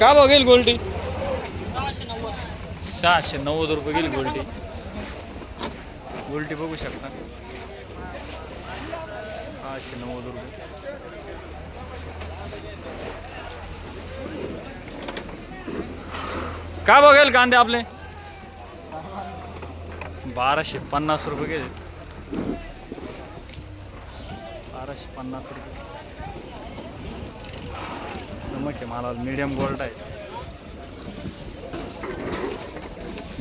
का बघेल गोल्टी सहाशे नव्वद रुपये गेली गोल्टी गोल्टी बघू शकता. सहाशे नव्वद रुपये. का बघेल कांदे आपले? बाराशे पन्नास रुपये गेले. बाराशे पन्नास रुपये. चमक आहे. मला मीडियम गोल्ड आहे.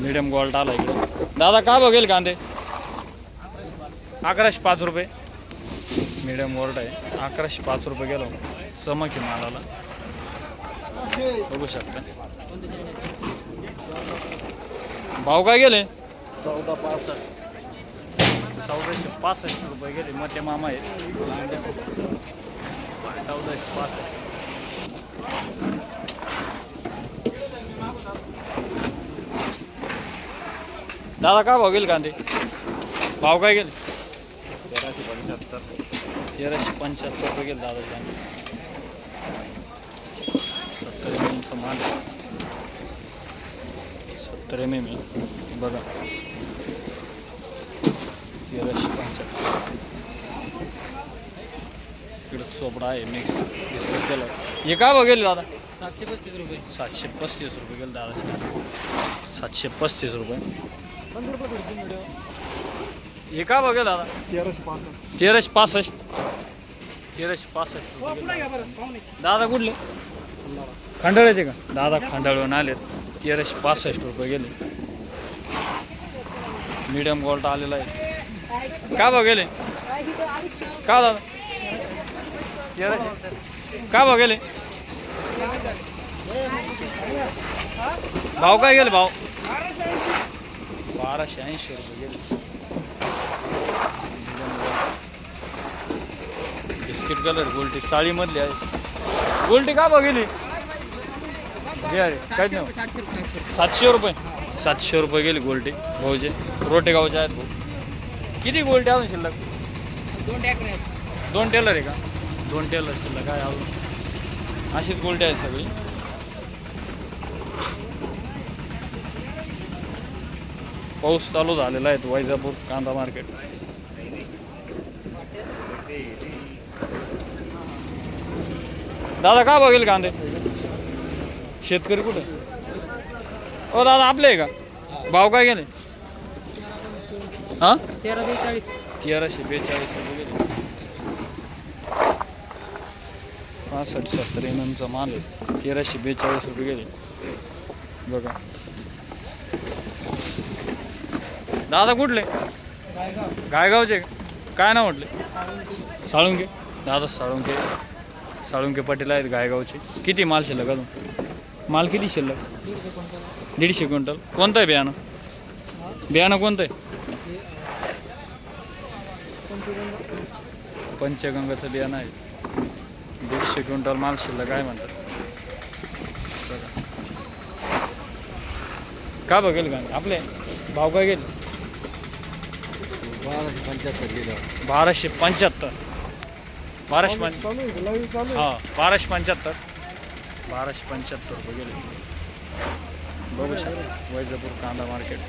मीडियम गोल्ड आला इकडे. दादा का बघेल कांदे? अकराशे पाच रुपये. मीडियम गोल्ड आहे. अकराशे पाच रुपये गेलो. चमक आहे मालाला. बघू शकता. भाव काय गेले? चौदा पासष्ट. चौदाशे पासष्ट रुपये गेले. मोठे मामा आहेत. चौदाशे पासष्ट. दादा काय भाव गेले कांदे? भाव काय गेले? तेराशे पंच्याहत्तर तेराशे पंच्याहत्तर रुपये गेले दादा कांदे. सत्तर एम एमचा माल सत्तर एम एम बघा. तेराशे पंच्याहत्तर. इकडं चोपडा आहे मिक्स बिस्किट केलं. हे काय बघेल दादा? सातशे पस्तीस रुपये. सातशे पस्तीस रुपये गेले दादा सातशे पस्तीस रुपये. हे काय बघेल दादा? तेराशे पासष्ट. तेराशे पासष्ट. तेराशे पासष्ट. दादा कुठले? खंडाळ्याचे का? दादा खंडाळून आलेत. तेराशे पासष्ट रुपये गेले. मीडियम गोल्ड आलेला आहे. का बघ गेले? का दादा? का बघ गेले? भाव काय गेले भाव बाराशे ऐंशी रुपये गेले. Biscuit colour गोल्टी. चाळीमधली आहे. गोल्टी का बघितली जे आहे. काहीच नाही सातशे रुपये. सातशे रुपये गेली गोल्टी. भाऊचे रोटे गावचे आहेत भाऊ. किती गोल्टी अजून शिल्लक? दोन टेलर आहे का? दोन असतील शिल्लक काय अजून? अशीच गोल्टी आहेत सगळी. पाऊस चालू झालेला आहे वैजापूर कांदा मार्केट दादा का बघेल कांदे? शेतकरी कुठे? ओ दादा आपले आहे का? भाव काय गेले? हां? तेरा बेचाळीस तेराशे बेचाळीस. रुपये गेले पासष्ट सत्तर एम एमचा माल आहे. तेराशे बेचाळीस रुपये गेले बघा. दादा कुठले? गायगावचे काय नाव म्हटले? साळुंके. दादा साळुंके. साळुंके पाटील आहेत गायगावचे. किती माल शिल्लक अजून? माल किती शिल्लक? दीडशे क्विंटल. कोणतं आहे बियाणं? बियाणं कोणतं आहे? पंचगंगाचं बियाणं आहे. दीडशे क्विंटल माल शिल्लक आहे म्हणतात. का बघेल का आपले भाव काय गेले? बाराशे पंच्याहत्तर गेलं. बाराशे पंच्याहत्तर. बाराशे पंच. हां बाराशे पंच्याहत्तर. बाराशे पंच्याहत्तर रुपये गेले. बघू शकता वैजापूर कांदा मार्केट.